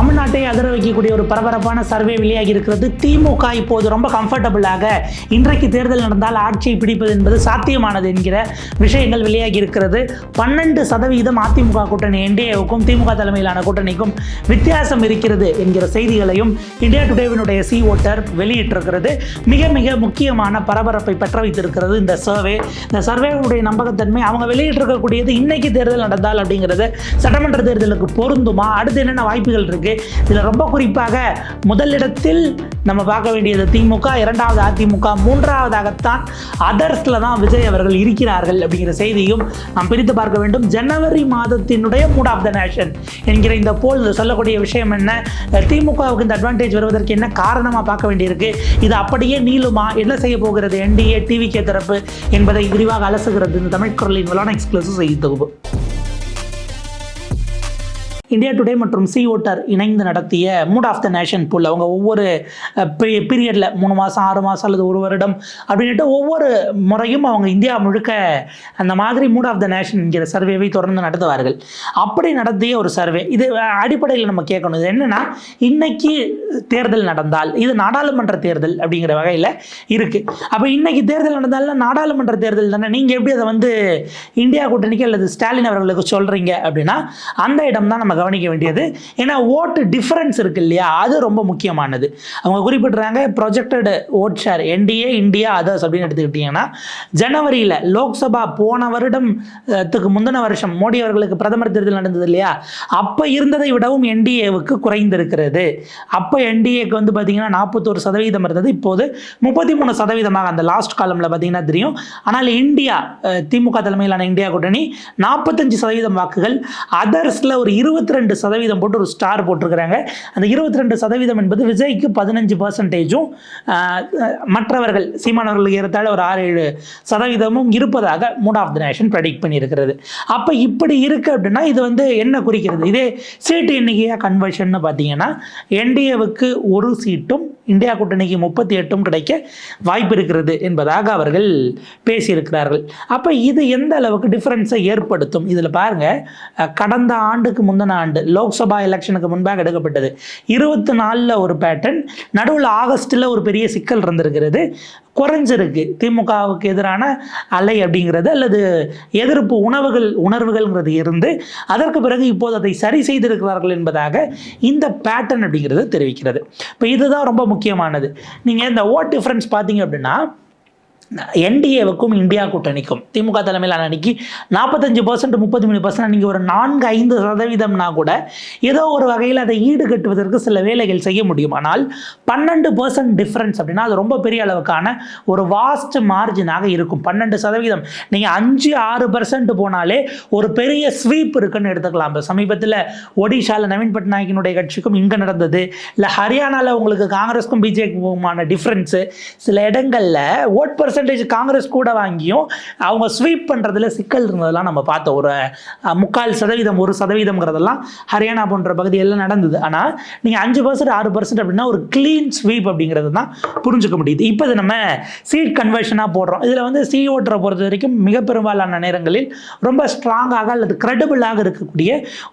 தமிழ்நாட்டை அதிர வைக்கக்கூடிய ஒரு பரபரப்பான சர்வே வெளியாகி இருக்கிறது. திமுக இப்போது ரொம்ப கம்ஃபர்டபுளாக இன்றைக்கு தேர்தல் நடந்தால் ஆட்சியை பிடிப்பது என்பது சாத்தியமானது என்கிற விஷயங்கள் வெளியாகி இருக்கிறது. பன்னெண்டு சதவீதம் அதிமுக கூட்டணி என்டிஏவுக்கும் திமுக தலைமையிலான கூட்டணிக்கும் வித்தியாசம் இருக்கிறது என்கிற செய்திகளையும் இந்தியா டுடேவினுடைய சி ஓட்டர் வெளியிட்டிருக்கிறது. மிக மிக முக்கியமான பரபரப்பை பெற்ற வைத்திருக்கிறது இந்த சர்வே இந்த சர்வேவுடைய நம்பகத்தன்மை அவங்க வெளியிட்டிருக்கக்கூடியது இன்னைக்கு தேர்தல் நடந்தால் அப்படிங்கிறது சட்டமன்ற தேர்தலுக்கு பொருந்துமா? அடுத்து என்னென்ன வாய்ப்புகள் இருக்கு? இதில் ரொம்ப குறிப்பாக முதலிடத்தில் நம்ம பார்க்க வேண்டியது திமுக இரண்டாவது அதிமுக மூன்றாவதாகத்தான் அதர்ஸில் தான் விஜய் அவர்கள் இருக்கிறார்கள் அப்படிங்கிற செய்தியும் நாம் பிரித்து பார்க்க வேண்டும். ஜனவரி மாதத்தினுடைய மூட் ஆஃப் த நேஷன் என்கிற இந்த போல் சொல்லக்கூடிய விஷயம் என்ன? திமுகவுக்கு இந்த அட்வான்டேஜ் வருவதற்கு என்ன காரணமாக பார்க்க வேண்டியிருக்கு? இது அப்படியே நீளுமா? என்ன செய்ய போகிறது? என்டிஏ டிவிகே தரப்பு என்பதை விரிவாக அலசுகிறது இந்த தமிழ் குரலின் விளான எக்ஸ்க்ளூசிவ் செய்தி தொகுப்பு. இந்தியா டுடே மற்றும் சி ஓட்டர் இணைந்து நடத்திய mood of the nation poll அவங்க ஒவ்வொரு பீரியடில் மூணு மாதம் ஆறு மாதம் அல்லது ஒரு வருடம் அப்படின்ட்டு ஒவ்வொரு முறையும் அவங்க இந்தியா முழுக்க அந்த மாதிரி மூட் ஆஃப் த நேஷன் என்கிற சர்வேவை தொடர்ந்து நடத்துவார்கள். அப்படி நடத்திய ஒரு சர்வே இது அடிப்படையில் நம்ம கேட்கணும். இது என்னென்னா இன்னைக்கு தேர்தல் நடந்தால் இது நாடாளுமன்ற தேர்தல் அப்படிங்கிற வகையில் இருக்குது அப்போ இன்னைக்கு தேர்தல் நடந்தால்னா நாடாளுமன்ற தேர்தல் தானே? நீங்கள் எப்படி அதை வந்து இந்தியா கூட்டணிக்கு அல்லது ஸ்டாலின் அவர்களுக்கு சொல்கிறீங்க அப்படின்னா அந்த இடம் தான் நமக்கு கவனிக்க வேண்டியது. ஏன்னா ஓட்டு டிஃப்ரென்ஸ் இருக்கு இல்லையா? அது ரொம்ப முக்கியமானது. அவங்க குறிப்பிட்றாங்க projected vote share NDA India others அப்படின்னு எடுத்துக்கிட்டிங்கன்னா ஜனவரியில் லோக்சபா போன வருடத்துக்கு முந்தின வருஷம் மோடி அவர்களுக்கு பிரதமர் தேர்தல் நடந்தது இல்லையா? அப்போ இருந்ததை விடவும் என்டிஏவுக்கு குறைந்திருக்கிறது. அப்போ என்டிஏக்கு வந்து பார்த்திங்கன்னா நாற்பத்தோரு சதவீதம் இருந்தது. இப்போது முப்பத்தி மூணு சதவீதமாக அந்த லாஸ்ட் காலமில் பார்த்தீங்கன்னா தெரியும். ஆனால் இந்தியா திமுக தலைமையிலான இந்தியா கூட்டணி நாற்பத்தஞ்சு சதவீதம் வாக்குகள். அதர்ஸில் ஒரு இருபத்தி இருபத்தி ரெண்டு சதவீதம் போட்டு ஒரு ஸ்டார் போட்டிருக்கிறாங்க. அந்த இருபத்தி ரெண்டு சதவீதம் என்பது விஜய்க்கு பதினஞ்சு பர்சன்டேஜும் மற்றவர்கள் சீமானவர்களுக்கு ஏறத்தாழ ஒரு ஆறு ஏழு சதவீதமும் இருப்பதாக mood of the nation predict பண்ணியிருக்கிறது. அப்போ இப்படி இருக்குது அப்படின்னா இது வந்து என்ன குறிக்கிறது? இதே சீட்டு எண்ணிக்கையாக கன்வர்ஷன் பார்த்தீங்கன்னா என்டிஏவுக்கு ஒரு சீட்டும் இந்தியா கூட்டணிக்கு முப்பத்தி எட்டும் கிடைக்க வாய்ப்பு இருக்கிறது என்பதாக அவர்கள் பேசியிருக்கிறார்கள். அப்போ இது எந்த அளவுக்கு டிஃப்ரென்ஸை ஏற்படுத்தும்? இதில் பாருங்கள் கடந்த ஆண்டுக்கு முந்தின ஆண்டு லோக்சபா எலெக்ஷனுக்கு முன்பாக எடுக்கப்பட்டது. இருபத்தி நாலில் ஒரு பேட்டர்ன் நடுவில் ஆகஸ்ட்டில் ஒரு பெரிய சிக்கல் இருந்திருக்கிறது. குறைஞ்சிருக்கு. திமுகவுக்கு எதிரான அலை அப்படிங்கிறது அல்லது எதிர்ப்பு உணவுகள் உணர்வுகள்ங்கிறது இருந்து அதற்கு பிறகு இப்போது அதை சரி செய்திருக்கிறார்கள் என்பதாக இந்த பேட்டர்ன் அப்படிங்கிறது தெரிவிக்கிறது. இப்போ இதுதான் ரொம்ப முக்கியமானது. நீங்கள் இந்த ஓட் டிஃப்ரென்ஸ் பார்த்தீங்க அப்படின்னா என்டிஏவுக்கும் இந்தியா கூட்டணிக்கும். திமுக தலைமையிலான அன்னைக்கு நாற்பத்தஞ்சு பர்சன்ட் முப்பத்தி மூணு பர்சன்ட் நீங்கள் ஒரு நான்கு ஐந்து சதவீதம்னா கூட ஏதோ ஒரு வகையில் அதை ஈடுகட்டுவதற்கு சில வேலைகள் செய்ய முடியும். ஆனால் பன்னெண்டு பர்சன்ட் டிஃப்ரென்ஸ் அப்படின்னா அது ரொம்ப பெரிய அளவுக்கான ஒரு வாஸ்ட் மார்ஜினாக இருக்கும். பன்னெண்டு சதவீதம். நீங்கள் அஞ்சு ஆறு பர்சன்ட் போனாலே ஒரு பெரிய ஸ்வீப் இருக்குன்னு எடுத்துக்கலாம். இப்போ சமீபத்தில் ஒடிஷாவில் நவீன் பட்நாயக்கினுடைய கட்சிக்கும் இங்கே நடந்தது. இல்லை ஹரியானாவில் உங்களுக்கு காங்கிரஸ்க்கும் பிஜேபிக்குமான டிஃப்ரென்ஸு சில இடங்களில் ஓட் பர்சன்டேஜ் காங்கிரஸ் கூட வாங்கியும் அவங்க ஸ்வீப் பண்ணுறதுல சிக்கல் இருந்ததெல்லாம் நம்ம பார்த்தோம். ஒரு முக்கால் சதவீதம் ஒரு சதவீதம்ங்கிறதெல்லாம் ஹரியானா போன்ற பகுதியெல்லாம் நடந்தது. ஆனால் நீங்கள் அஞ்சு பர்சன்ட் ஆறு பர்சன்ட் அப்படின்னா ஒரு க்ளீன் ஸ்வீப் அப்படிங்கிறது தான் புரிஞ்சுக்க முடியுது. இப்போ இது நம்ம சீட் கன்வர்ஷனாக போடுறோம். இதில் வந்து சி ஓட்டரை பொறுத்த வரைக்கும் மிக பெரும்பாலான நேரங்களில் ரொம்ப ஸ்ட்ராங்காக அல்லது கிரெடிபிளாக இருக்கக்கூடிய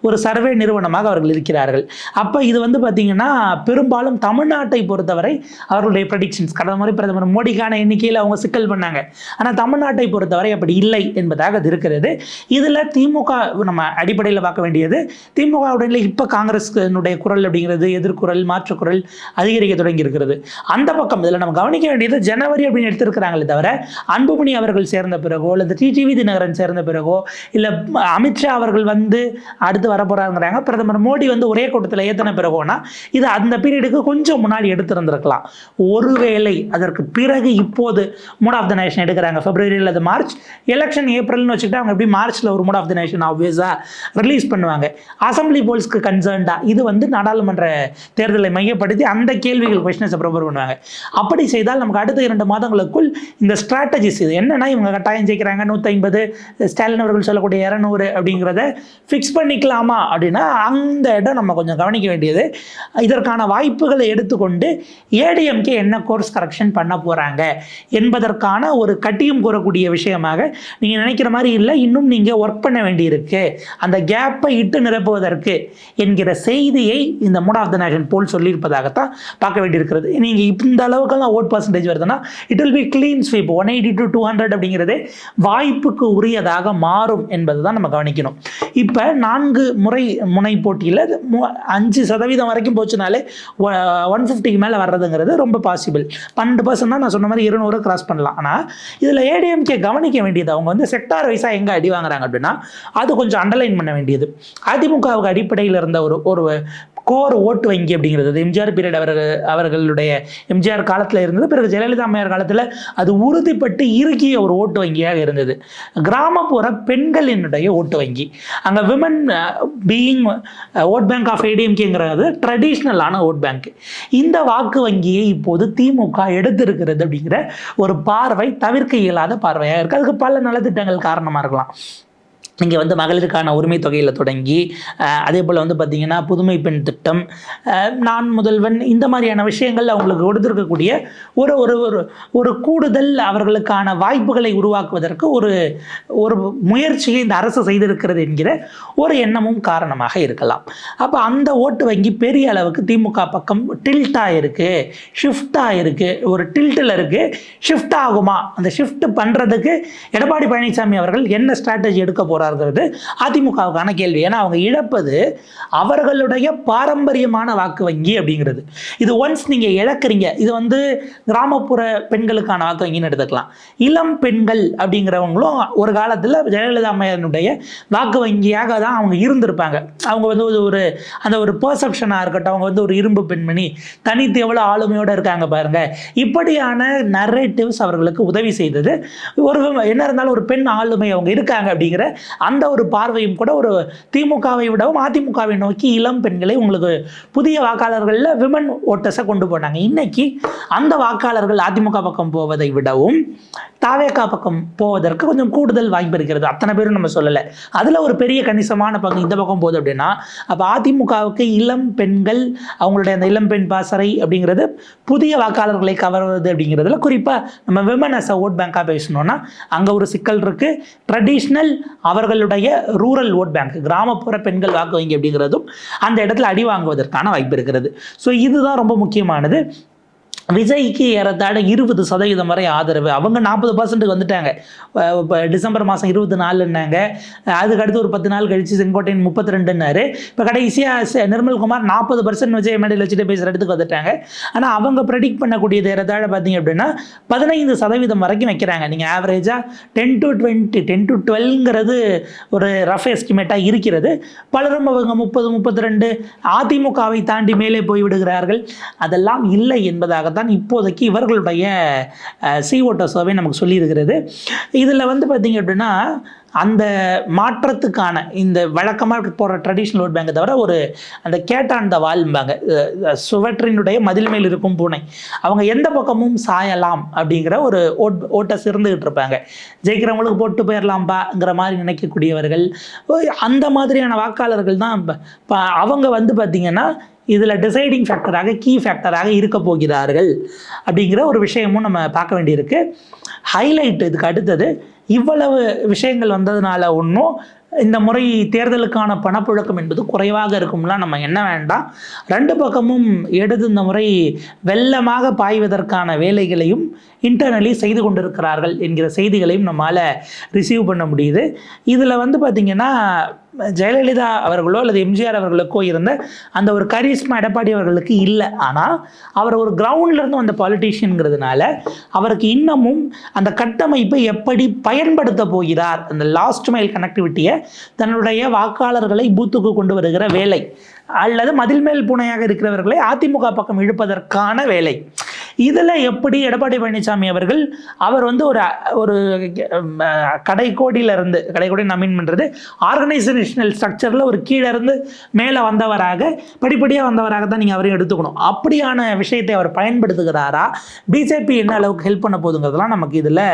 ஒரு சர்வே நிறுவனமாக அவர்கள் இருக்கிறார்கள். அப்போ இது வந்து பார்த்திங்கன்னா பெரும்பாலும் தமிழ்நாட்டை பொறுத்தவரை அவர்களுடைய ப்ரடிக்ஷன்ஸ் கடந்த முறை பிரதமர் மோடிக்கான எண்ணிக்கையில் அவங்க சிக்கல் மக்கள் பண்ணாங்க. ஆனால் தமிழ்நாட்டை பொறுத்தவரை அப்படி இல்லை என்பதாக அது இருக்கிறது. இதில் திமுக நம்ம அடிப்படையில் பார்க்க வேண்டியது திமுகவுடைய இப்போ காங்கிரஸ்னுடைய குரல் அப்படிங்கிறது எதிர்குரல் மாற்றுக்குரல் அதிகரிக்க தொடங்கி இருக்கிறது. அந்த பக்கம் இதில் நம்ம கவனிக்க வேண்டியது ஜனவரி அப்படின்னு எடுத்திருக்கிறாங்களே தவிர அன்புமணி அவர்கள் சேர்ந்த பிறகோ அல்லது டிடிவி தினகரன் சேர்ந்த பிறகோ இல்லை அமித்ஷா அவர்கள் வந்து அடுத்து வரப்போகிறாங்கிறாங்க பிரதமர் மோடி வந்து ஒரே கூட்டத்தில் ஏற்றின பிறகோனா இது அந்த பீரியடுக்கு கொஞ்சம் முன்னாடி எடுத்திருந்திருக்கலாம். ஒருவேளை அதற்கு பிறகு இப்போது மூட் ஆஃப் த நேஷன் எடுக்கிறாங்க. பிப்ரவரி அல்லது மார்ச் எலெக்ஷன் ஏப்ரல்னு வச்சுக்கிட்டு அவங்க எப்படி மார்ச்சில் ஒரு மூட் ஆஃப் த நேஷன் ஆப்வியஸாக ரிலீஸ் பண்ணுவாங்க. அசம்பிளி போல்ஸ்க்கு கன்சர்ன்டாக இது வந்து நாடாளுமன்ற தேர்தலை மையப்படுத்தி அந்த கேள்விகள் கொஸ்டின்ஸை ப்ரிப்பேர் பண்ணுவாங்க. அப்படி செய்தால் நமக்கு அடுத்த இரண்டு மாதங்களுக்குள் இந்த ஸ்ட்ராட்டஜிஸ் இது என்னன்னா இவங்க கட்டாயம் ஜெயிக்கிறாங்க நூற்றி ஐம்பது ஸ்டாலின் அவர்கள் சொல்லக்கூடிய இரநூறு அப்படிங்கிறத ஃபிக்ஸ் பண்ணிக்கலாமா அப்படின்னா அந்த இடம் நம்ம கொஞ்சம் கவனிக்க வேண்டியது. இதற்கான வாய்ப்புகளை எடுத்துக்கொண்டு ஏடிஎம்கே என்ன கோர்ஸ் கரெக்ஷன் பண்ண போகிறாங்க என்பதற்கு என்பதற்கான ஒரு கட்டியம் கூறக்கூடிய விஷயமாக நீங்கள் நினைக்கிற மாதிரி இல்லை இன்னும் நீங்கள் ஒர்க் பண்ண வேண்டியிருக்கு. அந்த கேப்பை இட்டு நிரப்புவதற்கு என்கிற செய்தியை இந்த mood of the nation poll சொல்லியிருப்பதாகத்தான் பார்க்க வேண்டியிருக்கிறது. நீங்கள் இந்த அளவுக்கெல்லாம் ஓட் பர்சன்டேஜ் வருதுன்னா it will be clean sweep one eighty to two hundred அப்படிங்கிறது வாய்ப்புக்கு உரியதாக மாறும் என்பது தான் நம்ம கவனிக்கணும். இப்போ நான்கு முறை முனை போட்டியில் அஞ்சு சதவீதம் வரைக்கும் போச்சுனாலே ஒன் ஃபிஃப்டிக்கு மேலே வர்றதுங்கிறது ரொம்ப பாசிபிள் பன்னெண்டு பர்சன்ட் தான் நான் சொன்ன மாதிரி இருநூறு கிராஸ் பண்ணலாம். ஆனால் இதில் ஏடிஎம்கே கவனிக்க வேண்டியது அவங்க வந்து செக்டார் வைஸாக எங்கே அடி வாங்குறாங்க அப்படின்னா அது கொஞ்சம் அண்டர்லைன் பண்ண வேண்டியது. அதிமுகவுக்கு அடிப்படையில் இருந்த ஒரு ஒரு கோர் ஓட்டு வங்கி அப்படிங்கிறது. எம்ஜிஆர் பீரியட் அவர்கள் அவர்களுடைய எம்ஜிஆர் காலத்தில் இருந்தது. பிறகு ஜெயலலிதா அம்மையார் காலத்தில் அது உறுதிப்பட்டு இறுக்கிய ஒரு ஓட்டு வங்கியாக இருந்தது. கிராமப்புற பெண்களினுடைய ஓட்டு வங்கி. அங்கே women being vote bank of ஏடிஎம்கேங்கிறது ட்ரெடிஷ்னலான ஓட் பேங்க் இந்த வாக்கு வங்கியை இப்போது திமுக எடுத்திருக்கிறது அப்படிங்கிற ஒரு பார்வை தவிர்க்க இயலாத பார்வையாக இருக்குது அதுக்கு பல நலத்திட்டங்கள் காரணமாக இருக்கலாம். இங்கே வந்து மகளிருக்கான உரிமை தொகையில் தொடங்கி அதே போல் வந்து பார்த்திங்கன்னா புதுமை பெண் திட்டம் நான் முதல்வன் இந்த மாதிரியான விஷயங்கள் அவங்களுக்கு கொடுத்துருக்கக்கூடிய ஒரு ஒரு ஒரு ஒரு கூடுதல் அவர்களுக்கான வாய்ப்புகளை உருவாக்குவதற்கு ஒரு ஒரு முயற்சியை இந்த அரசு செய்திருக்கிறது என்கிற ஒரு எண்ணமும் காரணமாக இருக்கலாம். அப்போ அந்த ஓட்டு வங்கி பெரிய அளவுக்கு திமுக பக்கம் டில்ட்டாக இருக்குது ஷிஃப்டாக இருக்குது ஒரு டில்ட்டில் இருக்குது ஷிஃப்ட் ஆகுமா? அந்த ஷிஃப்ட் பண்ணுறதுக்கு எடப்பாடி பழனிசாமி அவர்கள் என்ன ஸ்ட்ராட்டஜி எடுக்க போகிறார் போகிறார்கள் அதிமுகவுக்கான கேள்வி. ஏன்னா அவங்க இழப்பது அவர்களுடைய பாரம்பரியமான வாக்கு வங்கி அப்படிங்கிறது. இது ஒன்ஸ் நீங்கள் இழக்கிறீங்க இது வந்து கிராமப்புற பெண்களுக்கான வாக்கு வங்கின்னு எடுத்துக்கலாம். இளம் பெண்கள் அப்படிங்கிறவங்களும் ஒரு காலத்தில் ஜெயலலிதா அம்மையனுடைய வாக்கு வங்கியாக தான் அவங்க இருந்திருப்பாங்க. அவங்க வந்து ஒரு அந்த ஒரு பர்செப்ஷனாக இருக்கட்டும் அவங்க வந்து ஒரு இரும்பு பெண்மணி தனித்து எவ்வளோ ஆளுமையோடு இருக்காங்க பாருங்கள் இப்படியான நரேட்டிவ்ஸ் அவர்களுக்கு உதவி செய்தது. ஒரு என்ன இருந்தாலும் ஒரு பெண் ஆளுமை அவங்க இருக்காங்க அப்படிங்கிற அந்த ஒரு பார்வையும் கூட ஒரு திமுகவை விடவும் அதிமுகவை நோக்கி இளம் பெண்களை உங்களுக்கு புதிய வாக்காளர்களில் விமன் ஓட்டர்ஸை கொண்டு போனாங்க. இன்னைக்கு அந்த வாக்காளர்கள் அதிமுக பக்கம் போவதை விடவும் தாவேக்கா பக்கம் போவதற்கு கொஞ்சம் கூடுதல் வாய்ப்பு இருக்கிறது. அத்தனை பேரும் நம்ம சொல்லலை. அதில் ஒரு பெரிய கணிசமான பக்கம் இந்த பக்கம் போகுது அப்படின்னா அப்போ அதிமுகவுக்கு இளம் பெண்கள் அவங்களுடைய அந்த இளம் பெண் பாசறை அப்படிங்கிறது புதிய வாக்காளர்களை கவர்வது அப்படிங்கிறதுல குறிப்பாக நம்ம விமன் அஸ் அ ஓட் பேங்காக பேசணும்னா அங்கே ஒரு சிக்கல் இருக்குது ட்ரெடிஷ்னல் அவர்களுடைய ரூரல் ஓட் பேங்க் கிராமப்புற பெண்கள் வாக்கு வங்கி அப்படிங்கிறதும் அந்த இடத்துல அடி வாங்குவதற்கான வாய்ப்பு இருக்கிறது. ஸோ இதுதான் ரொம்ப முக்கியமானது. விஜய்க்கு ஏறத்தாழ இருபது சதவீதம் வரை ஆதரவு. அவங்க நாற்பது பர்சன்ட்டுக்கு வந்துட்டாங்க. இப்போ டிசம்பர் மாதம் இருபத்தி நாலுன்னாங்க அதுக்கு அடுத்து ஒரு பத்து நாள் கழித்து செங்கோட்டையன் முப்பத்தி ரெண்டுன்னாரு இப்போ கடைசியாக நிர்மல்குமார் நாற்பது பர்சன்ட் விஜய் மேடையில் வச்சுட்டு பேசுகிற இடத்துக்கு வந்துட்டாங்க. ஆனால் அவங்க ப்ரெடிக்ட் பண்ணக்கூடியது ஏறத்தாழ பார்த்தீங்க அப்படின்னா பதினைந்து சதவீதம் வரைக்கும் வைக்கிறாங்க. நீங்கள் ஆவரேஜாக ten to twenty ten to டுவெல்ங்கிறது ஒரு ரஃப் எஸ்டிமேட்டாக இருக்கிறது. பலரும் அவங்க முப்பது முப்பத்தி ரெண்டு அதிமுகவை தாண்டி மேலே போய்விடுகிறார்கள் அதெல்லாம் இல்லை என்பதாக தான் இப்போதைக்கு இவர்களுடைய சி ஓட்டர் சர்வே நமக்கு சொல்லியிருக்கிறது. இதில் வந்து பார்த்திங்க அப்படின்னா அந்த மாற்றத்துக்கான இந்த வழக்கமாக போகிற ட்ரெடிஷ்னல் ஓட் பேங்கை தவிர ஒரு அந்த கேட்டான் த வால்பாங்க சுவற்றினுடைய மதில் மேல் இருக்கும் பூனை. அவங்க எந்த பக்கமும் சாயலாம் அப்படிங்கிற ஒரு ஓட் ஓட்டை சிறந்துக்கிட்டு இருப்பாங்க. ஜெயிக்கிறவங்களுக்கு போட்டு போயிடலாம்பாங்கிற மாதிரி நினைக்கக்கூடியவர்கள் அந்த மாதிரியான வாக்காளர்கள் தான் இப்போ அவங்க வந்து பார்த்திங்கன்னா இதில் டிசைடிங் ஃபேக்டராக கீ ஃபேக்டராக இருக்க போகிறார்கள் அப்படிங்கிற ஒரு விஷயமும் நம்ம பார்க்க வேண்டியிருக்கு. ஹைலைட் இதுக்கு அடுத்தது இவ்வளவு விஷயங்கள் வந்ததுனால ஒன்றும் இந்த முறை தேர்தலுக்கான பணப்புழக்கம் என்பது குறைவாக இருக்கும்லாம் நம்ம என்ன வேண்டாம்? ரெண்டு பக்கமும் எடுத்து இந்த முறை வெள்ளமாக பாய்வதற்கான வேலைகளையும் இன்டர்னலி செய்து கொண்டிருக்கிறார்கள் என்கிற செய்திகளையும் நம்மளால் ரிசீவ் பண்ண முடியுது. இதில் வந்து பார்த்திங்கன்னா ஜெயலலிதா அவர்களோ அல்லது எம்ஜிஆர் அவர்களுக்கோ இருந்த அந்த ஒரு கரிஸ்மா எடப்பாடி அவர்களுக்கு இல்லை. ஆனால் அவர் ஒரு கிரவுண்ட்லேருந்து வந்த பாலிட்டிஷியனுங்கிறதுனால அவருக்கு இன்னமும் அந்த கட்டமைப்பை எப்படி பயன்படுத்த போகிறார் அந்த லாஸ்ட் மைல் கனெக்டிவிட்டியை தன்னுடைய வாக்காளர்களை பூத்துக்கு கொண்டு வருகிற வேலை அல்லது மதில் மேல் பூனையாக இருக்கிறவர்களை அதிமுக பக்கம் இழுப்பதற்கான வேலை. இதில் எப்படி எடப்பாடி பழனிசாமி அவர்கள் அவர் வந்து ஒரு ஒரு கடைக்கோடியிலிருந்து கடைக்கோடி நான் மீன் பண்ணுறது ஆர்கனைசேஷனல் ஸ்ட்ரக்சரில் ஒரு கீழே இருந்து மேலே வந்தவராக படிப்படியாக வந்தவராக தான் நீங்கள் அவரையும் எடுத்துக்கணும். அப்படியான விஷயத்தை அவர் பயன்படுத்துகிறாரா? பிஜேபி என்ன அளவுக்கு ஹெல்ப் பண்ண போதுங்கிறதுலாம் நமக்கு இதில்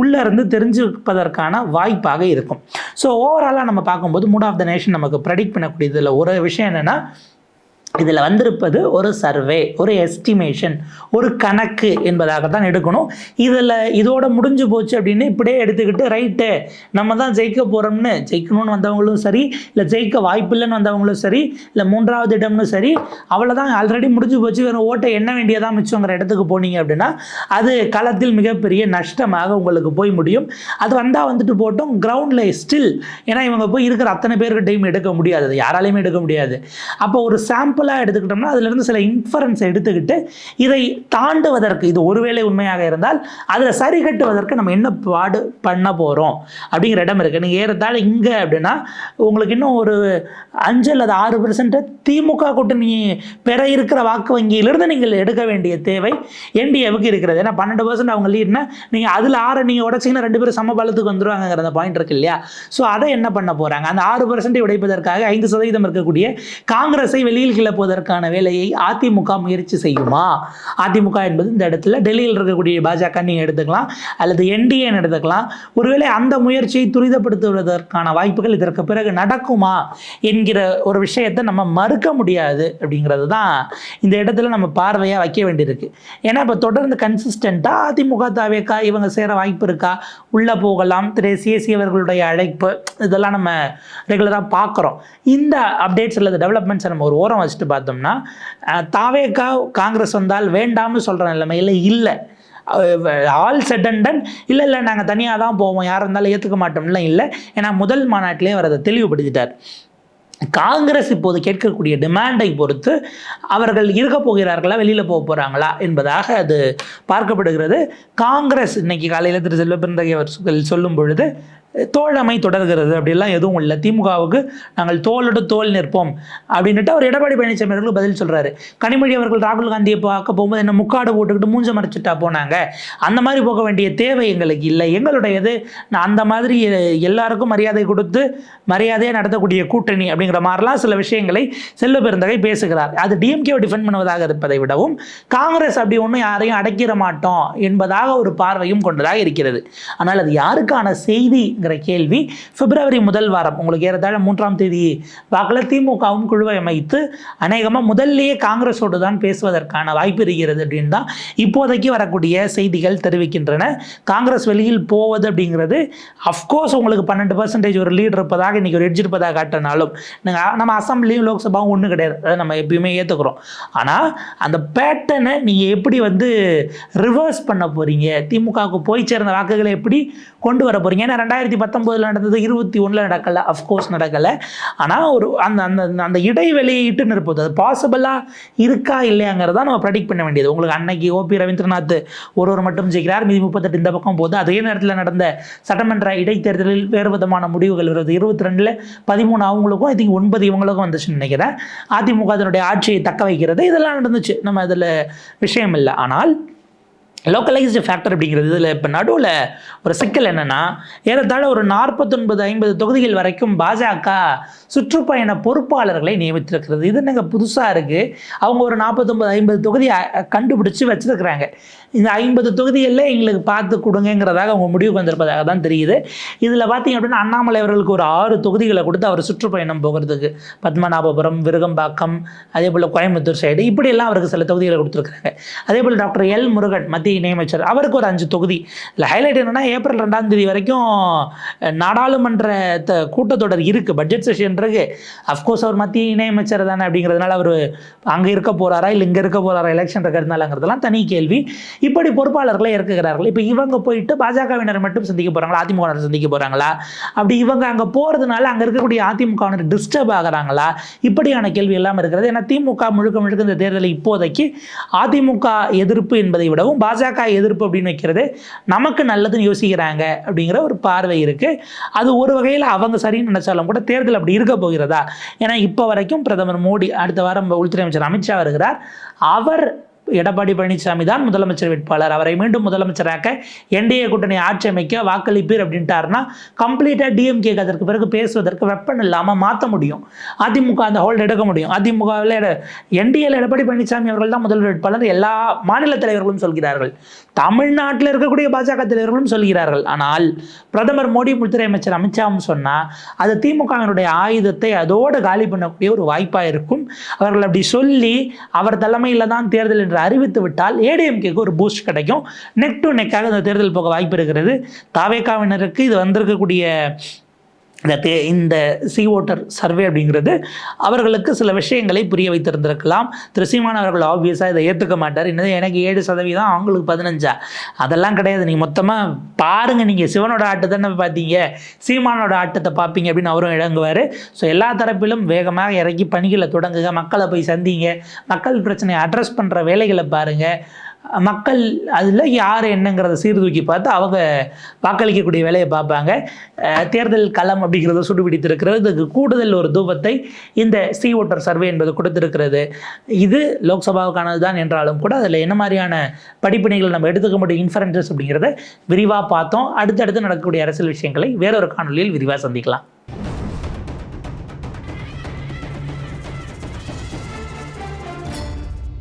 உள்ளே இருந்து தெரிஞ்சுப்பதற்கான வாய்ப்பாக இருக்கும். ஸோ ஓவராலாக நம்ம பார்க்கும்போது மூட் ஆஃப் த நேஷன் நமக்கு ப்ரெடிக்ட் பண்ணக்கூடியதில் ஒரு விஷயம் என்னென்னா இதில் வந்திருப்பது ஒரு சர்வே ஒரு எஸ்டிமேஷன் ஒரு கணக்கு என்பதாக தான் எடுக்கணும். இதில் இதோட முடிஞ்சு போச்சு அப்படின்னு இப்படியே எடுத்துக்கிட்டு ரைட்டு நம்ம தான் ஜெயிக்க போகிறோம்னு ஜெயிக்கணும்னு வந்தவங்களும் சரி இல்லை ஜெயிக்க வாய்ப்பில்லைன்னு வந்தவங்களும் சரி இல்லை மூன்றாவது இடம்னு சரி அவ்வளோதான் ஆல்ரெடி முடிஞ்சு போச்சு வேறு ஓட்டை என்ன வேண்டியதான் மிச்சங்கிற இடத்துக்கு போனீங்க அப்படின்னா அது களத்தில் மிகப்பெரிய நஷ்டமாக உங்களுக்கு போய் முடியும். அது வந்தால் வந்துட்டு போட்டோம் கிரவுண்டில் ஸ்டில் ஏன்னா இவங்க போய் இருக்கிற அத்தனை பேர்கிட்டையும் எடுக்க முடியாது அது யாராலையுமே எடுக்க முடியாது. அப்போ ஒரு சாம்பிள் சிம்பிளாக எடுத்துக்கிட்டோம்னா அதுலேருந்து சில இன்ஃபரன்ஸ் எடுத்துக்கிட்டு இதை தாண்டுவதற்கு இது ஒருவேளை உண்மையாக இருந்தால் அதில் சரி கட்டுவதற்கு நம்ம என்ன பாடு பண்ண போகிறோம் அப்படிங்கிற இடம் இருக்குது நீங்கள் ஏறத்தாழ இங்கே அப்படின்னா உங்களுக்கு இன்னும் ஒரு அஞ்சு அல்லது ஆறு பெர்சன்ட் திமுக கூட்டணி பெற இருக்கிற வாக்கு வங்கியிலிருந்து நீங்கள் எடுக்க வேண்டிய தேவை என்டிஏவுக்கு இருக்கிறது. ஏன்னா பன்னெண்டு பர்சன்ட் அவங்க லீட்னா நீங்கள் அதில் ஆறு நீங்கள் உடச்சிங்கன்னா ரெண்டு பேரும் சமபலத்துக்கு வந்துருவாங்கிற அந்த பாயிண்ட் இருக்கு இல்லையா? ஸோ அதை என்ன பண்ண போகிறாங்க அந்த ஆறு பர்சன்ட்டை உடைப்பதற்காக ஐந்து சதவீதம் இருக்கக்கூடிய காங்கிரஸை வெளியில் நிரப்புவதற்கான வேலையை அதிமுக முயற்சி செய்யுமா? அதிமுக என்பது இந்த இடத்துல டெல்லியில் இருக்கக்கூடிய பாஜக நீங்கள் எடுத்துக்கலாம் அல்லது என்டிஏன்னு எடுத்துக்கலாம். ஒருவேளை அந்த முயற்சியை துரிதப்படுத்துவதற்கான வாய்ப்புகள் இதற்கு பிறகு நடக்குமா என்கிற ஒரு விஷயத்தை நம்ம மறுக்க முடியாது அப்படிங்கிறது தான் இந்த இடத்துல நம்ம பார்வையாக வைக்க வேண்டியிருக்கு. ஏன்னா இப்போ தொடர்ந்து கன்சிஸ்டண்ட்டாக அதிமுக தாவேக்கா இவங்க சேர வாய்ப்பு இருக்கா? உள்ளே போகலாம். திரு சிஎஸ்சி அவர்களுடைய அழைப்பு இதெல்லாம் நம்ம ரெகுலராக பார்க்குறோம். இந்த அப்டேட்ஸ் அல்லது டெவலப்மெண்ட்ஸை நம்ம ஒரு ஓரம் வச்சுட்டு பார்த்தோம்னா அஹ், தாவேக்கா காங்கிரஸ் வந்தால் வேண்டாம்னு சொல்கிற நிலைமையில் இல்லை ஆல் செட் இல்லை இல்லை நாங்கள் தனியாக தான் போவோம். யாராக இருந்தாலும் ஏற்றுக்க மாட்டோம்லாம் இல்லை. ஏன்னா முதல் மாநாட்டிலே அவர் அதை தெளிவுபடுத்திட்டார். காங்கிரஸ் இப்போது கேட்கக்கூடிய டிமாண்டை பொறுத்து அவர்கள் இருக்க போகிறார்களா வெளியில் போக போகிறாங்களா என்பதாக அது பார்க்கப்படுகிறது. காங்கிரஸ் இன்னைக்கு காலையில் திரு செல்வபிரந்தகை அவர்கள் சொல்லும் பொழுது தோழமை தொடர்கிறது. அப்படிலாம் எதுவும் இல்லை. திமுகவுக்கு நாங்கள் தோளோடு தோல் நிற்போம். அப்படின்னுட்டு அவர் எடப்பாடி பழனிசாமி அவர்களுக்கு பதில் சொல்கிறாரு கனிமொழி அவர்கள் ராகுல் காந்தியை பார்க்க போகும்போது என்ன முக்காடு போட்டுக்கிட்டு மூஞ்ச மறைச்சிட்டா போனாங்க. அந்த மாதிரி போக வேண்டிய தேவை எங்களுக்கு இல்லை. எங்களுடையது நான் அந்த மாதிரி எல்லாருக்கும் மரியாதை கொடுத்து மரியாதையாக நடத்தக்கூடிய கூட்டணி அப்படிங்கிற மாதிரிலாம் சில விஷயங்களை செல்வ பெருந்தகை பேசுகிறார். அது டிஎம்கேவை டிஃபெண்ட் பண்ணுவதாக இருப்பதை விடவும் காங்கிரஸ் அப்படி ஒன்றும் யாரையும் அடைக்கிற மாட்டோம் என்பதாக ஒரு பார்வையும் கொண்டதாக இருக்கிறது. ஆனால் அது யாருக்கான செய்தி அப்படிங்கிற கேள்வி பிப்ரவரி முதல் வாரம். உங்களுக்கு ஏறத்தாழ மூன்றாம் தேதி வாக்கில் திமுகவும் குழுவை அமைத்து அநேகமாக முதல்லையே காங்கிரஸோடு தான் பேசுவதற்கான வாய்ப்பு இருக்கிறது அப்படின்னு தான் இப்போதைக்கு வரக்கூடிய செய்திகள் தெரிவிக்கின்றன. காங்கிரஸ் வெளியில் போவது அப்படிங்கிறது அஃப்கோர்ஸ் உங்களுக்கு பன்னெண்டு பர்சன்டேஜ் ஒரு லீட் இருப்பதாக இன்றைக்கி ஒரு எட்ஜ் இருப்பதாக காட்டினாலும் நீங்கள் நம்ம அசம்பிளியும் லோக்சபாவும் ஒன்றும் கிடையாது. அதை நம்ம எப்பயுமே ஏற்றுக்கிறோம் ஆனால் அந்த பேட்டனை நீங்கள் எப்படி வந்து ரிவர்ஸ் பண்ண போகிறீங்க திமுகவுக்கு போய் சேர்ந்த வாக்குகளை எப்படி கொண்டு வர போகிறீங்க ஏன்னா ரெண்டாயிரத்தி பத்தொம்போதில் நடந்தது இருபத்தி ஒன்றில் நடக்கலை. அஃப்கோர்ஸ் நடக்கலை. ஆனால் ஒரு அந்த அந்த அந்த இடைவெளியை இட்டு நிற்பது அது பாசிபிளாக இருக்கா இல்லையாங்கிறத நம்ம ப்ரெடிக்ட் பண்ண வேண்டியது. உங்களுக்கு அன்னைக்கு ஓபி ரவீந்திரநாத் ஒருவர் மட்டும் ஜெயிக்கிறார். மீதி முப்பத்தெட்டு இந்த பக்கம் போது அதே நேரத்தில் நடந்த சட்டமன்ற இடைத்தேர்தலில் வேறு விதமான முடிவுகள் வருது. இருபத்தி ரெண்டில் பதிமூணு அவங்களுக்கும் ஐ திங்க் ஒன்பது இவங்களுக்கும் வந்துச்சுன்னு நினைக்கிறேன். அதிமுக அதனுடைய ஆட்சியை தக்க வைக்கிறது. இதெல்லாம் நடந்துச்சு. நம்ம இதில் விஷயம் இல்லை. ஆனால் லோக்கலைஸ்டு ஃபேக்டர் அப்படிங்கிறது இதில் இப்போ நடுவில் ஒரு சிக்கல் என்னென்னா ஏறத்தாழ ஒரு நாற்பத்தொன்பது ஐம்பது தொகுதிகள் வரைக்கும் பாஜக சுற்றுப்பயண பொறுப்பாளர்களை நியமித்திருக்கிறது. இது என்னங்க புதுசாக இருக்குது அவங்க ஒரு நாற்பத்தொம்பது ஐம்பது தொகுதி கண்டுபிடிச்சி வச்சுருக்கிறாங்க. இந்த ஐம்பது தொகுதிகளில் எங்களுக்கு பார்த்து கொடுங்கங்கிறதாக அவங்க முடிவுக்கு வந்திருப்பதாக தான் தெரியுது. இதில் பார்த்தீங்க அப்படின்னா அண்ணாமலை அவர்களுக்கு ஒரு ஆறு தொகுதிகளை கொடுத்து அவர் சுற்றுப்பயணம் போகிறதுக்கு பத்மநாபபுரம் விருகம்பாக்கம் அதே போல் கோயம்புத்தூர் சைடு இப்படியெல்லாம் அவருக்கு சில தொகுதிகளை கொடுத்துருக்காங்க அதே போல் டாக்டர் எல் முருகன் மத்திய இணையமைச்சர் அவருக்கு ஒரு அஞ்சு தொகுதி. இதில் ஹைலைட் என்னென்னா ஏப்ரல் ரெண்டாம் தேதி வரைக்கும் நாடாளுமன்ற த- கூட்டத்தொடர் இருக்குது பட்ஜெட் செஷன் இருக்கு. அஃப்கோர்ஸ் அவர் மத்திய இணையமைச்சர் தானே அப்படிங்கிறதுனால அவர் அங்கே இருக்க போகிறாரா இல்லை இங்கே இருக்க போகிறாரா எலெக்ஷன் இருக்கிறதுனாலங்கிறதெல்லாம் தனி கேள்வி. இப்படி பொறுப்பாளர்களை இறக்குகிறார்கள் இப்போ இவங்க போயிட்டு பாஜகவினர் மட்டும் சந்திக்க போகிறாங்களா அதிமுகவினர் சந்திக்க போகிறாங்களா அப்படி இவங்க அங்கே போகிறதுனால அங்கே இருக்கக்கூடிய அதிமுகவினர் டிஸ்டர்ப் ஆகிறாங்களா? இப்படியான கேள்வி எல்லாம் இருக்கிறது. ஏன்னா திமுக முழுக்க முழுக்க இந்த தேர்தலை இப்போதைக்கு அதிமுக எதிர்ப்பு என்பதை விடவும் பாஜக எதிர்ப்பு அப்படின்னு வைக்கிறது நமக்கு நல்லதுன்னு யோசிக்கிறாங்க அப்படிங்கிற ஒரு பார்வை இருக்குது அது ஒரு வகையில் அவங்க சரின்னு நினச்சாலும் கூட தேர்தல் அப்படி இருக்க போகிறதா? ஏன்னா இப்போ வரைக்கும் பிரதமர் மோடி அடுத்த வாரம் உள்துறை அமைச்சர் அமித்ஷா வருகிறார். அவர் எடப்பாடி பழனிசாமி தான் முதலமைச்சர் வேட்பாளர். அவரை மீண்டும் முதலமைச்சராக என்டிஏ கூட்டணி ஆட்சி அமைக்க வாக்களிப்பீர் அப்படின்ட்டாருன்னா கம்ப்ளீட்டாக டிஎம்கே அதற்கு பிறகு பேசுவதற்கு வெப்பன் இல்லாமல் மாற்ற முடியும். அதிமுக அந்த ஹோல்ட் எடுக்க முடியும். அதிமுகவில் என்டிஏல எடப்பாடி பழனிசாமி அவர்கள் தான் முதல்வர் வேட்பாளர். எல்லா மாநில தலைவர்களும் சொல்கிறார்கள். தமிழ்நாட்டில் இருக்கக்கூடிய பாஜக தலைவர்களும் சொல்கிறார்கள். ஆனால் பிரதமர் மோடி உள்துறை அமைச்சர் அமித்ஷாவும் சொன்னால் அது திமுகவினுடைய ஆயுதத்தை அதோடு காலி பண்ணக்கூடிய ஒரு வாய்ப்பாக இருக்கும். அவர்கள் அப்படி சொல்லி அவர் தலைமையில் தான் தேர்தல் என்று அறிவித்து விட்டால் ஏடிஎம்கேக்கு ஒரு பூஸ்ட் கிடைக்கும். நெக் டு நெக்காக இந்த தேர்தல் போக வாய்ப்பு இருக்கிறது. தாவேக்காவினருக்கு இது வந்திருக்கக்கூடிய இந்த தே இந்த சி ஓட்டர் சர்வே அப்படிங்கிறது அவர்களுக்கு சில விஷயங்களை புரிய வைத்திருந்திருக்கலாம். திரு சீமான் அவர்கள் ஆப்வியஸாக இதை ஏற்றுக்க மாட்டார். என்னது எனக்கு ஏழு சதவீதம் அவங்களுக்கு பதினஞ்சா? அதெல்லாம் கிடையாது. நீங்கள் மொத்தமாக பாருங்கள் நீங்கள் சிவனோட ஆட்டத்தை தானே பார்த்தீங்க சீமானோட ஆட்டத்தை பார்ப்பீங்க அப்படின்னு அவரும் இறங்குவார் ஸோ எல்லா தரப்பிலும் வேகமாக இறங்கி பணிகளை தொடங்குங்க. மக்களை போய் சந்திங்க. மக்கள் பிரச்சனையை அட்ரஸ் பண்ணுற வேலைகளை பாருங்கள் மக்கள் அதில் யார் என்னங்கிறத சீர்தூக்கி பார்த்து அவங்க வாக்களிக்கக்கூடிய வேலையை பார்ப்பாங்க. தேர்தல் களம் அப்படிங்கிறத சுடுபிடித்திருக்கிறது. இதுக்கு கூடுதல் ஒரு தூபத்தை இந்த சி ஓட்டர் சர்வே என்பது கொடுத்திருக்கிறது. இது லோக்சபாவுக்கானது தான் என்றாலும் கூட அதில் என்ன மாதிரியான படிப்பினைகளை நம்ம எடுத்துக்க முடியும்? இன்ஃபரன்சஸ் அப்படிங்கிறத விரிவாக பார்த்தோம். அடுத்தடுத்து நடக்கக்கூடிய அரசியல் விஷயங்களை வேறொரு காணொலியில் விரிவாக சந்திக்கலாம்.